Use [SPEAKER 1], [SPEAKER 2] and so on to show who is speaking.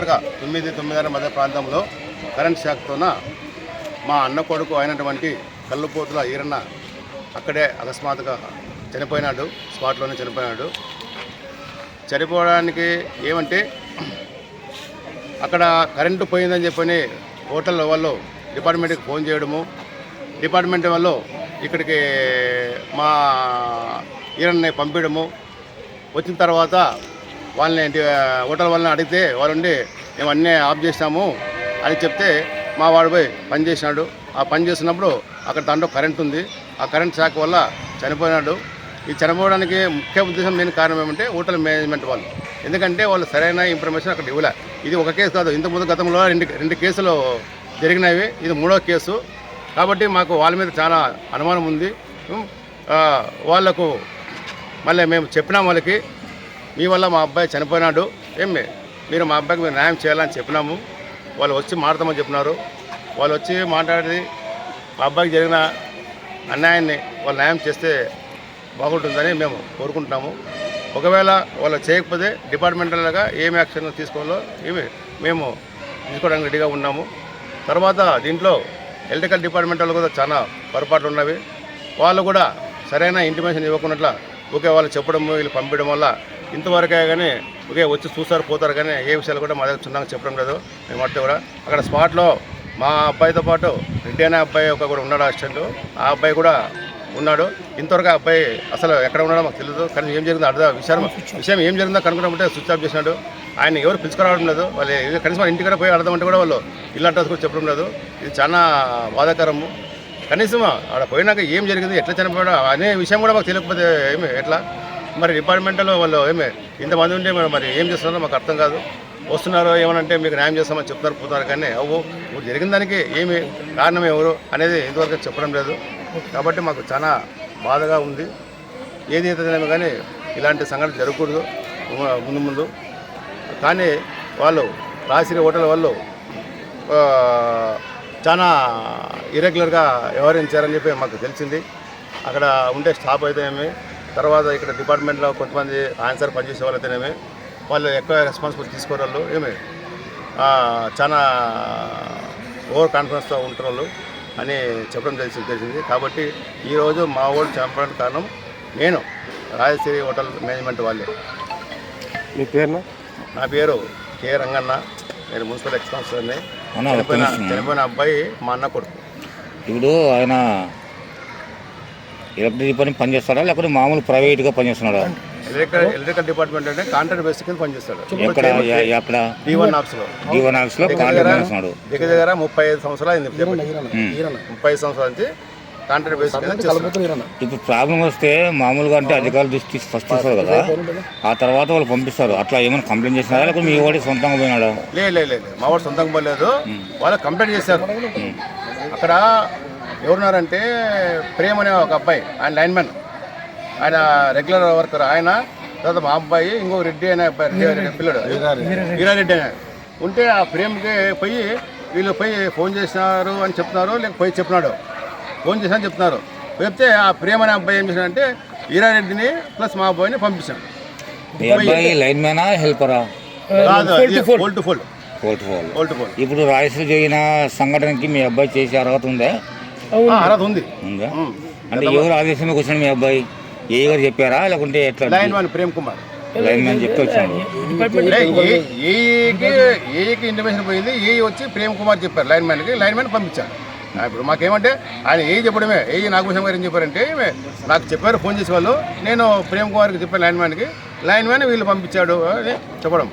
[SPEAKER 1] సుమారుగా తొమ్మిది తొమ్మిదిన్నర మధ్య ప్రాంతంలో కరెంట్ షాక్తోన మా అన్న కొడుకు అయినటువంటి కళ్ళుపోతుల ఈరన్న అక్కడే అకస్మాత్తుగా చనిపోయినాడు స్పాట్లోనే చనిపోయినాడు. చనిపోవడానికి ఏమంటే అక్కడ కరెంటు పోయిందని చెప్పని హోటల్ వాళ్ళు డిపార్ట్మెంట్కి ఫోన్ చేయడము. డిపార్ట్మెంట్ వాళ్ళు ఇక్కడికి మా ఈరన్నని పంపించడము వచ్చిన తర్వాత వాళ్ళని హోటల్ వాళ్ళని అడిగితే వాళ్ళుండి మేము అన్నీ ఆఫ్ చేసినాము అని చెప్తే మా వాడు పోయి పని చేసినాడు. ఆ పని చేసినప్పుడు అక్కడ దాంట్లో కరెంట్ ఉంది. ఆ కరెంట్ షాక్ వల్ల చనిపోయినాడు. ఈ చనిపోవడానికి ముఖ్య ఉద్దేశం మెయిన్ కారణం ఏమంటే హోటల్ మేనేజ్మెంట్ వాళ్ళు. ఎందుకంటే వాళ్ళు సరైన ఇన్ఫర్మేషన్ అక్కడ ఇవ్వలే. ఇది ఒక కేసు కాదు. ఇంతకుముందు గతంలో రెండు రెండు కేసులు జరిగినవి. ఇది మూడో కేసు. కాబట్టి మాకు వాళ్ళ మీద చాలా అనుమానం ఉంది. వాళ్ళకు వాళ్ళకు మళ్ళీ మేము చెప్పినాం వాళ్ళకి. మీ వల్ల మా అబ్బాయి చనిపోయినాడు. ఏమి మీరు మా అబ్బాయికి మీరు న్యాయం చేయాలని చెప్పినాము. వాళ్ళు వచ్చి మాట్లాడమని చెప్పినారు. వాళ్ళు వచ్చి మాట్లాడి మా అబ్బాయికి జరిగిన అన్యాయాన్ని వాళ్ళు న్యాయం చేస్తే బాగుంటుందని మేము కోరుకుంటున్నాము. ఒకవేళ వాళ్ళు చేయకపోతే డిపార్ట్మెంటల్గా ఏమి యాక్షన్ తీసుకోవాలో ఏమి మేము తీసుకోవడానికి రెడీగా ఉన్నాము. తర్వాత దీంట్లో ఎలక్ట్రికల్ డిపార్ట్మెంట్ వాళ్ళు కూడా చాలా పొరపాట్లు ఉన్నవి. వాళ్ళు కూడా సరైన ఇంటిమేషన్ ఇవ్వకున్నట్ల ఓకే వాళ్ళు చెప్పడం వీళ్ళు పంపించడం వల్ల ఇంతవరకే కానీ ఓకే వచ్చి చూస్తారు పోతారు కానీ ఏ విషయాలు కూడా మా దగ్గర చిన్నగా చెప్పడం లేదు. మేము అంటే కూడా అక్కడ స్పాట్లో మా అబ్బాయితో పాటు రెడ్డి అనే అబ్బాయి ఒక కూడా ఉన్నాడు అసిస్టెంట్ ఆ అబ్బాయి కూడా ఉన్నాడు. ఇంతవరకు ఆ అబ్బాయి అసలు ఎక్కడ ఉన్నాడో మాకు తెలియదు కానీ ఏం జరిగిందో అర్థం విషయం విషయం ఏం జరిగిందో కనుక్కున్నప్పుడే స్విచ్ ఆఫ్ చేసినాడు ఆయన ఎవరు పిలుచుకురావడం లేదు. వాళ్ళు కనీసం వాళ్ళ ఇంటికి పోయి అర్థం అంటే కూడా వాళ్ళు ఇల్లు అడ్రస్ కూడా చెప్పడం లేదు. ఇది చాలా బాధాకరము. కనీసం ఆడ పోయినాక ఏం జరిగింది ఎట్లా చనిపోయాడు అనే విషయం కూడా మాకు తెలియకపోతే ఏమి ఎట్లా? మరి డిపార్ట్మెంట్లో వాళ్ళు ఏమే ఇంతమంది ఉంటే మరి మరి ఏం చేస్తున్నారో మాకు అర్థం కాదు. వస్తున్నారో ఏమనంటే మీకు న్యాయం చేస్తామని చెప్తారు పోతారు కానీ అవ్వు ఇప్పుడు జరిగిన దానికి ఏమి కారణం ఎవరు అనేది ఇంతవరకు చెప్పడం లేదు. కాబట్టి మాకు చాలా బాధగా ఉంది. ఏది అయితే కానీ ఇలాంటి సంఘటన జరగకూడదు. ముందు ముందు. కానీ వాళ్ళు రాసిరి హోటల్ వాళ్ళు చాలా ఇరెగ్యులర్గా వ్యవహరించారని చెప్పి మాకు తెలిసింది. అక్కడ ఉండే స్టాఫ్ ఏమి తర్వాత ఇక్కడ డిపార్ట్మెంట్లో కొంతమంది ఆన్సర్ పనిచేసే వాళ్ళు అయితేనేమి వాళ్ళు ఎక్కువ రెస్పాన్సిబిలిటీ తీసుకోరు వాళ్ళు ఏమి? చాలా ఓవర్ కాన్ఫిడెన్స్తో ఉంటారు వాళ్ళు అని చెప్పడం తెలిసి తెలిసింది. కాబట్టి ఈరోజు మా వాళ్ళు చంపడానికి కారణం నేను రాజశ్రీ హోటల్ మేనేజ్మెంట్ వాళ్ళే.
[SPEAKER 2] మీ పేరున?
[SPEAKER 1] నా పేరు కె రంగన్న నేను మున్సిపల్ చనిపోయిన
[SPEAKER 3] నిమిషం.
[SPEAKER 1] చనిపోయిన అబ్బాయి మా అన్న కొడుకు.
[SPEAKER 3] ఇప్పుడు ఆయన ఎలక్ట్రిక్ పని పనిచేస్తాడా? లేకపోతే మామూలు ప్రైవేట్గా పనిచేస్తున్నాడా?
[SPEAKER 1] ఎలక్ట్రికల్ డిపార్ట్మెంట్ అంటే కాంట్రాక్ట్ బేసిక్ కింద పనిచేస్తాడు.
[SPEAKER 3] ఎక్కడ ఎక్కడ
[SPEAKER 1] డి వన్ ఆఫీస్లో
[SPEAKER 3] జీవన్ ఆఫీస్లో
[SPEAKER 1] దగ్గర
[SPEAKER 3] కాంట్రాక్ట్
[SPEAKER 1] దగ్గర
[SPEAKER 3] చేస్తున్నాడు
[SPEAKER 1] దగ్గర దగ్గర ముప్పై ఐదు సంవత్సరాలు అయింది చేపట్టి.
[SPEAKER 3] ఉమ్.
[SPEAKER 1] ముప్పై ఐదు సంవత్సరాల నుంచి కాంట్రాక్ట్ బేసిక్.
[SPEAKER 3] ఇప్పుడు ప్రాబ్లం వస్తే మామూలుగా అంటే అధికారులు దృష్టి ఫస్ట్ ఇస్తారు కదా. ఆ తర్వాత వాళ్ళు పంపిస్తారు. అట్లా ఏమైనా కంప్లైంట్ చేసినారా? లేకపోతే మీ వాడి సొంతంగా పోయినాడా?
[SPEAKER 1] లే లే లే లే. మా వాడు సొంతంగా పోలేదు. వాళ్ళు కంప్లైంట్ చేశారు. అక్కడ ఎవరున్నారంటే ప్రేమ్ అనే ఒక అబ్బాయి ఆయన లైన్ మ్యాన్. ఆయన రెగ్యులర్ వర్కర్. ఆయన తర్వాత మా అబ్బాయి ఇంకో రెడ్డి అనే అబ్బాయి రెడ్డి అనే పిల్లడు. వీరారెడ్డి. అనే. ఉంటే ఆ ప్రేమ్కి పోయి వీళ్ళు పోయి ఫోన్ చేసినారు అని చెప్తున్నారు లేక పోయి చెప్పినాడు. ఫోన్ చేసినా చెప్తున్నారు. చెప్తే ఆ ప్రేమ్ అనే అబ్బాయి ఏం చేశాడంటే వీరారెడ్డిని ప్లస్ మా అబ్బాయిని పంపించాడు.
[SPEAKER 3] ఇప్పుడు రాయలసీమ జరిగిన సంఘటనకి మీ అబ్బాయి చేసే అర్హత ఉందా?
[SPEAKER 1] అర్హత ఉంది.
[SPEAKER 3] ఉందా. అంటే ఎవరు ఆదేశంలోకి వచ్చాడు మీ అబ్బాయి? ఏ గారు చెప్పారా? లేకుంటే ఎట్లా?
[SPEAKER 1] Lineman Prem Kumar.
[SPEAKER 3] Lineman చెప్తే వచ్చాడు.
[SPEAKER 1] ఏఈకి ఏఈకి ఇంటిమేషన్ పోయింది ఏ వచ్చి ప్రేమ్ కుమార్ చెప్పారు లైన్ మ్యాన్కి లైన్ మ్యాన్ పంపించారు. ఇప్పుడు మాకేమంటే ఆయన ఏ చెప్పడమే ఏ నాగభూషణ్ గారు ఏం చెప్పారంటే నాకు చెప్పారు ఫోన్ చేసే వాళ్ళు నేను ప్రేమ్ కుమార్కి చెప్పాను లైన్ మ్యాన్కి లైన్ మ్యాన్ వీళ్ళు పంపించాడు అని చెప్పడం.